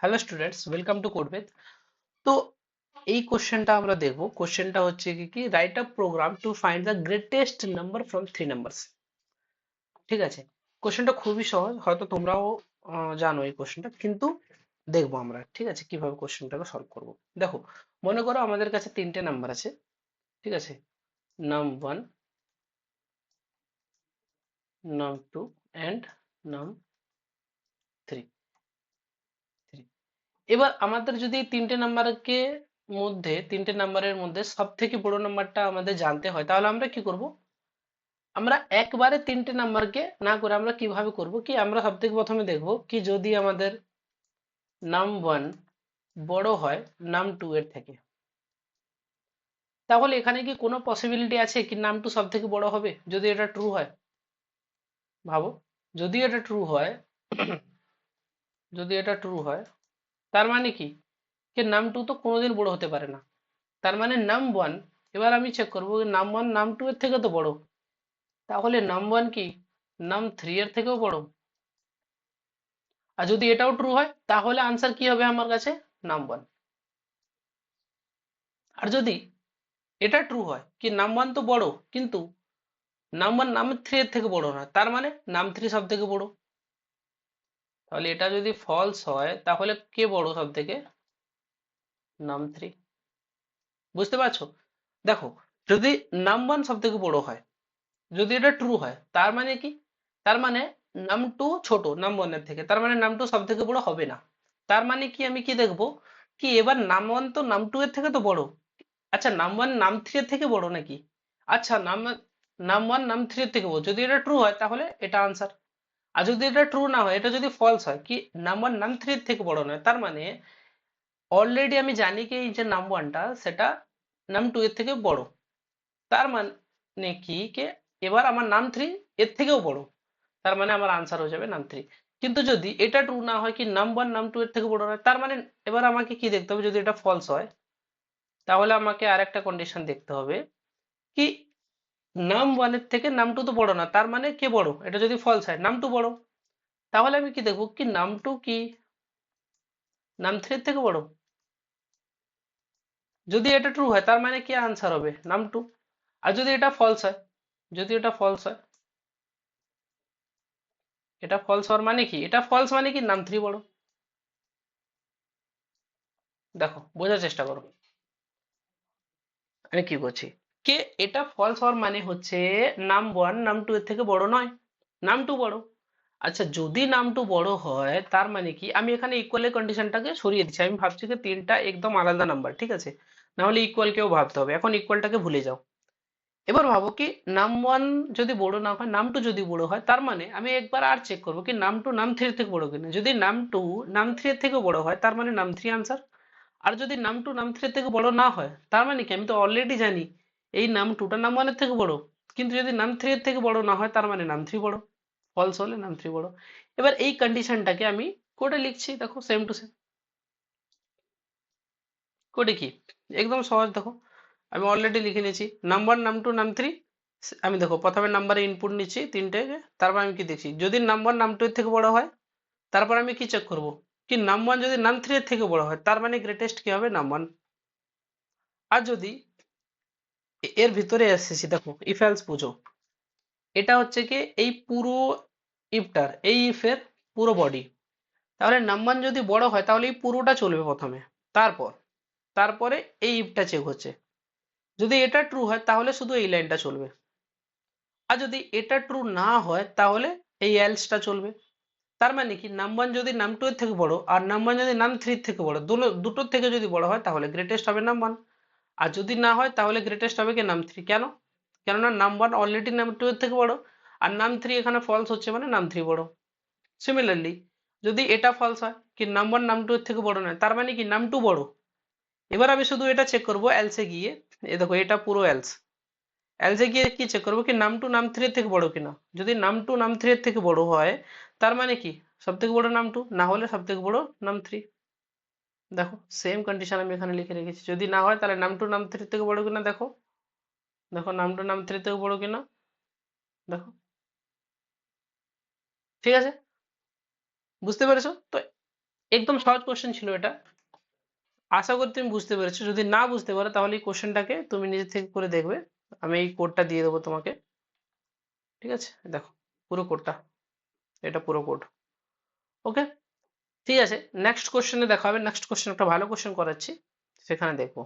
Hello students welcome to Codebed তো এই কোশ্চেনটা আমরা দেখব। কোশ্চেনটা হচ্ছে কি কি write a program to find the greatest number from three numbers ঠিক আছে? কোশ্চেনটা খুবই সহজ, হয়তো তোমরাও জানো এই কোশ্চেনটা কিন্তু দেখব আমরা। ঠিক আছে? কীভাবে কোশ্চেনটাকে সলভ করব। দেখো, মনে করো আমাদের কাছে তিনটে নাম্বার আছে। ঠিক আছে? নাম ওয়ান নাম টু অ্যান্ড নাম থ্রি এবার আমাদের যদি তিনটে নাম্বারকে মধ্যে, তিনটে নাম্বারের মধ্যে সব থেকে বড় নাম্বারটা আমাদের জানতে হয়, তাহলে আমরা কি করব? আমরা একবারে তিনটে নাম্বারকে না করে আমরা কীভাবে করব? কি আমরা সব থেকে প্রথমে দেখব কি যদি আমাদের নাম ওয়ান বড় হয় নাম টু এর থেকে। তাহলে এখানে কি কোনো পসিবিলিটি আছে কি নাম টু সব থেকে বড় হবে? যদি এটা ট্রু হয়। ভাবো। যদি এটা ট্রু হয়, যদি এটা ট্রু হয় তার মানে কি? যে নাম টু তো কোনোদিন বড় হতে পারে না। তার মানে নাম ওয়ান এবার আমি চেক করব নাম ওয়ান নাম টু এর থেকে তো বড়। তাহলে নাম ওয়ান কি? নাম থ্রি এর থেকেও বড়। আর যদি এটাও ট্রু হয়, তাহলে আনসার কি হবে আমার কাছে? নাম ওয়ান আর যদি এটা ট্রু হয়, কি নাম ওয়ান তো বড়, কিন্তু নাম ওয়ান নাম থ্রি এর থেকে বড় না তার মানে নাম থ্রি সব থেকে বড়। তাহলে এটা যদি ফলস হয়, তাহলে কে বড় সব থেকে নাম থ্রি বুঝতে পারছ? দেখো, যদি নাম ওয়ান সব থেকে বড় হয়, যদি এটা ট্রু হয়, তার মানে কি? তার মানে নাম টু ছোট, নাম ওয়ানের থেকে। তার মানে নাম টু সব থেকে বড় হবে না। তার মানে কি আমি কি দেখব? কি এবার নাম ওয়ান তো নাম টু এর থেকে তো বড়। আচ্ছা নাম ওয়ান নাম থ্রি এর থেকে বড় নাকি? আচ্ছা নাম নাম ওয়ান নাম থ্রি এর থেকে বড়। যদি এটা ট্রু হয়, তাহলে এটা আনসার আর যদি এটা ট্রু না হয়, এটা যদি ফলস হয়, কি নাম ওয়ান নাম থ্রি এর থেকে বড় নয়, তার মানে অলরেডি আমি জানি কি এই যে নাম ওয়ানটা সেটা নাম টু এর থেকে বড়। তার মানে কি কে? এবার আমার নাম থ্রি এর থেকেও বড়। তার মানে আমার আনসার হয়ে যাবে নাম থ্রি কিন্তু যদি এটা ট্রু না হয়, কি নাম ওয়ান নাম টু এর থেকে বড় নয়, তার মানে এবার আমাকে কি দেখতে হবে? যদি এটা ফলস হয়, তাহলে আমাকে আরেকটা কন্ডিশন দেখতে হবে, কি নাম ওয়ানের থেকে নাম টু তো বড় না, তার মানে কে বড়? এটা যদি ফলস হয়, নাম টু বড়। তাহলে আমি কি দেখব কি, নাম টু কি? নাম থ্রি এর থেকে বড়? যদি এটা ট্রু হয়, তার মানে কি আনসার হবে? নাম টু আর যদি এটা ফলস হয়, যদি এটা ফলস হয়, এটা ফলস হওয়ার মানে কি? এটা ফলস মানে কি, নাম থ্রি বড়। দেখো, বোঝার চেষ্টা করো। আমি কি করছি? কে? এটা ফলস হওয়ার মানে হচ্ছে নাম ওয়ান নাম টু এর থেকে বড় নয়। নাম টু বড়। আচ্ছা যদি নাম টু বড় হয়, তার মানে কি? আমি এখানে ইকুয়ালের কন্ডিশনটাকে সরিয়ে দিচ্ছি। আমি ভাবছি যে তিনটা একদম আলাদা নাম্বার ঠিক আছে? না হলে ইকুয়াল কেও ভাবতে হবে। এখন ইকুয়ালটাকে ভুলে যাও। এবার ভাবো কি? নাম ওয়ান যদি বড় না হয় নাম টু যদি বড় হয়, তার মানে আমি একবার আর চেক করব কি নাম টু নাম থ্রি থেকে বড় কিনা? যদি নাম টু নাম থ্রি এর থেকে বড় হয়, তার মানে নাম থ্রি আনসার আর যদি নাম টু নাম থ্রি থেকে বড় না হয়, তার মানে কি? আমি তো অলরেডি জানি। এই নাম টুটা নাম ওয়ানের থেকে বড়। কিন্তু যদি নাম থ্রি এর থেকে বড় না হয়, তার মানে নাম থ্রি বড়। ফলস হলে নাম থ্রি বড়। এবার এই কন্ডিশনটাকে আমি কোডে লিখছি, দেখো সেম টু সেম কোডে কি? একদম সহজ, দেখো। আমি অলরেডি লিখে নিয়েছি নাম্বার নাম টু নাম থ্রি আমি দেখো, প্রথমে নাম্বারে ইনপুট নিচ্ছি, তিনটে, তারপর আমি কি দেখছি? যদি নাম্বার নাম টু এর থেকে বড় হয়, তারপর আমি কি চেক করব? কি নাম ওয়ান যদি নাম থ্রি এর থেকে বড় হয়, তার মানে গ্রেটেস্ট কি হবে? নাম ওয়ান আর যদি এর ভিতরে এসেছি দেখো ইফ এলস বুঝো। এটা হচ্ছে কি এই পুরো ইফটার এই ইফের পুরো বডি তাহলে নাম ওয়ান যদি বড় হয়, তাহলে এই পুরোটা চলবে প্রথমে। তারপর, তারপরে এই ইফটা চেক হচ্ছে। যদি এটা ট্রু হয়, তাহলে শুধু এই লাইনটা চলবে। আর যদি এটা ট্রু না হয়, তাহলে এই এলসটা চলবে। তার মানে কি নাম ওয়ান যদি নাম টু এর থেকে বড়, আর নাম ওয়ান যদি নাম থ্রি থেকে বড়, দুটো- দুটোর থেকে যদি বড় হয়, তাহলে গ্রেটেস্ট হবে নাম ওয়ান আর যদি না হয়, তাহলে গ্রেটেস্ট হবে কি নাম থ্রি কেন? কেননা নাম ওয়ান অলরেডি নাম টু এর থেকে বড়, আর নাম থ্রি এখানে ফলস হচ্ছে মানে নাম থ্রি বড়। সিমিলারলি যদি এটা ফলস হয়, কি নাম ওয়ান নাম টু এর থেকে বড় নয়, তার মানে কি নাম টু বড়? এবার আমি শুধু এটা চেক করব এলসে গিয়ে, এ দেখো এটা পুরো এলস এলসে গিয়ে কি চেক করব কি নাম টু নাম থ্রি এর থেকে বড় কিনা? যদি নাম টু নাম থ্রি এর থেকে বড় হয়, তার মানে কি সব থেকে বড় নাম টু না হলে সব থেকে বড় নাম থ্রি দেখো সেম কন্ডিশন আমি এখানে লিখে রেখেছি। যদি না হয়, তাহলে নাম টু নাম থ্রি থেকে বড় কিনা দেখো। দেখো, নাম টু নাম থ্রি থেকে বড় কিনা দেখো। ঠিক আছে? বুঝতে পেরেছ? তো একদম সহজ কোশ্চেন ছিল এটা। আশা করি তুমি বুঝতে পেরেছ। যদি না বুঝতে পারো, তাহলে এই কোশ্চেনটাকে তুমি নিজে থেকে করে দেখবে। আমি এই কোডটা দিয়ে দেবো তোমাকে। ঠিক আছে? দেখো, পুরো কোডটা এটা পুরো কোড ওকে ঠিক আছে নেক্সট কোশ্চেনে দেখা হবে নেক্সট কোশ্চেন একটা ভালো কোশ্চেন করাচ্ছি সেখানে দেখব।